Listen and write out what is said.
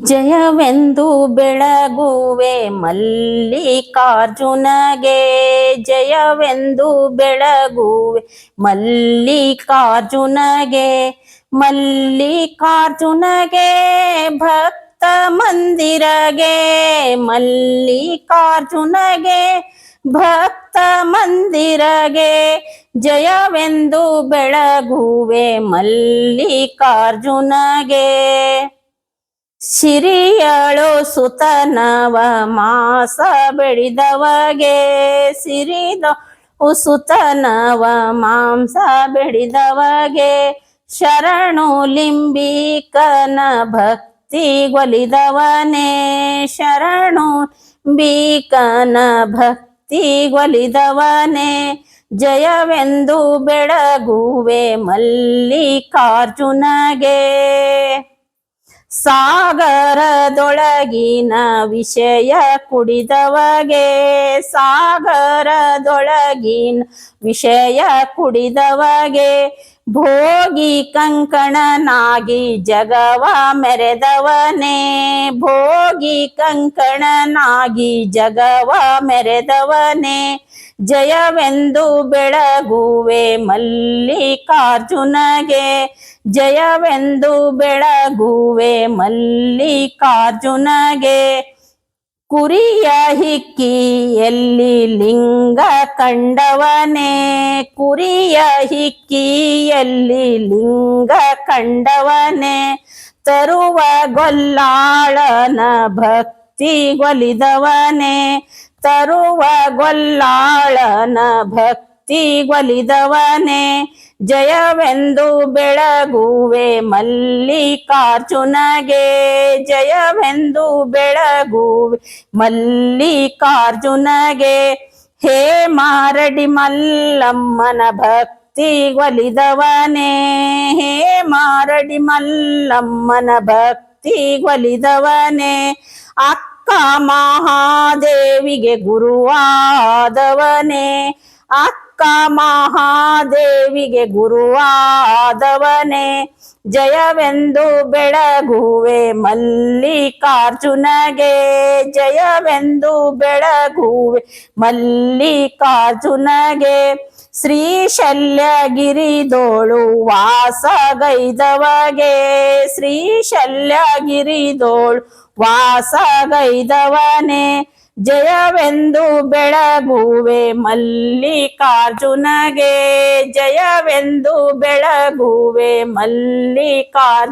ಜಯವೆಂದು ಬೆಳಗುವೆ ಮಲ್ಲಿಕಾರ್ಜುನಗೆ, ಜಯವೆಂದು ಬೆಳಗುವೆ ಮಲ್ಲಿಕಾರ್ಜುನಗೆ ಮಲ್ಲಿಕಾರ್ಜುನಗೆ ಭಕ್ತ ಮಂದಿರಗೆ, ಮಲ್ಲಿಕಾರ್ಜುನಗೆ ಭಕ್ತ ಮಂದಿರಗೆ, ಜಯವೆಂದು ಬೆಳಗುವೆ ಮಲ್ಲಿಕಾರ್ಜುನಗೆ. ಸಿರಿಯಳು ಸುತನವ ಮಾಸ ಬೆಳಿದವಗೆ ಸಿರಿದ ಸುತನವ ಮಾಂಸ ಬೆಳಿದವಗೆ ಶರಣು ಲಿಂಬಿಕನ ಭಕ್ತಿ ಗೊಲಿದವನೇ ಶರಣು ಬೀಕನ ಭಕ್ತಿ ಗೊಲಿದವನೇ ಜಯವೆಂದು ಬೆಳಗುವೆ ಮಲ್ಲಿಕಾರ್ಜುನಗೆ. ಸಾಗರದೊಳಗಿನ ವಿಷಯ ಕುಡಿದವಗೆ ಸಾಗರದೊಳಗಿನ ವಿಷಯ ಕುಡಿದವಗೆ ಭೋಗಿ ಕಂಕಣನಾಗಿ ಜಗವ ಮೆರೆದವನೇ. ಭೋಗಿ ಕಂಕಣನಾಗಿ ಜಗವ ಮೆರೆದವನೇ. ಜಯವೆಂದು ಬೆಳಗುವೆ ಮಲ್ಲಿಕಾರ್ಜುನಗೆ. ಜಯವೆಂದು ಬೆಳಗುವೆ ಮಲ್ಲಿಕಾರ್ಜುನಗೆ. ಕುರಿಯ ಹಿಕ್ಕಿಯಲ್ಲಿ ಲಿಂಗ ಕಂಡವನೇ. ಕುರಿಯ ಹಿಕ್ಕಿಯಲ್ಲಿ ಲಿಂಗ ಕಂಡವನೇ. ತರುವ ಗೊಲ್ಲಾಳನ ಭಕ್ತಿ ಗೊಲಿದವನೇ ತರುವ ಗೊಲ್ಲಾಳನ ಭಕ್ತಿ ಗೊಲಿದವನೇ ಜಯವೆಂದು ಬೆಳಗುವೆ ಮಲ್ಲಿಕಾರ್ಜುನಗೆ. ಜಯವೆಂದು ಬೆಳಗುವೆ ಮಲ್ಲಿಕಾರ್ಜುನಗೆ. ಹೇ ಮಾರಡಿ ಮಲ್ಲಮ್ಮನ ಭಕ್ತಿ ಒಲಿದವನೇ ಹೇ ಮಾರಡಿ ಮಲ್ಲಮ್ಮನ ಭಕ್ತಿ ಒಲಿದವನೇ ಅಕ್ಕ ಮಹಾದೇವಿಗೆ ಗುರುವಾದವನೇ, ಅಕ್ಕ ಮಹಾದೇವಿಗೆ ಗುರುವಾದವನೇ. ಜಯವೆಂದು ಬೆಳಗುವೆ ಮಲ್ಲಿಕಾರ್ಜುನಗೆ. ಜಯವೆಂದು ಬೆಳಗುವೆ ಮಲ್ಲಿಕಾರ್ಜುನಗೆ. ಶ್ರೀಶಲ್ಯಗಿರಿದೋಳು ವಾಸಗೈದವಗೆ. ಶ್ರೀಶಲ್ಯಗಿರಿದೋಳು ವಾಸಗೈದವನೇ. ಜಯವೆಂದು ಬೆಳಗುವೆ ಮಲ್ಲಿಕಾರ್ಜುನಗೆ. ಜಯವೆಂದು ಬೆಳಗುವೆ ಮಲ್ಲಿಕಾರ್ಜುನಗೆ.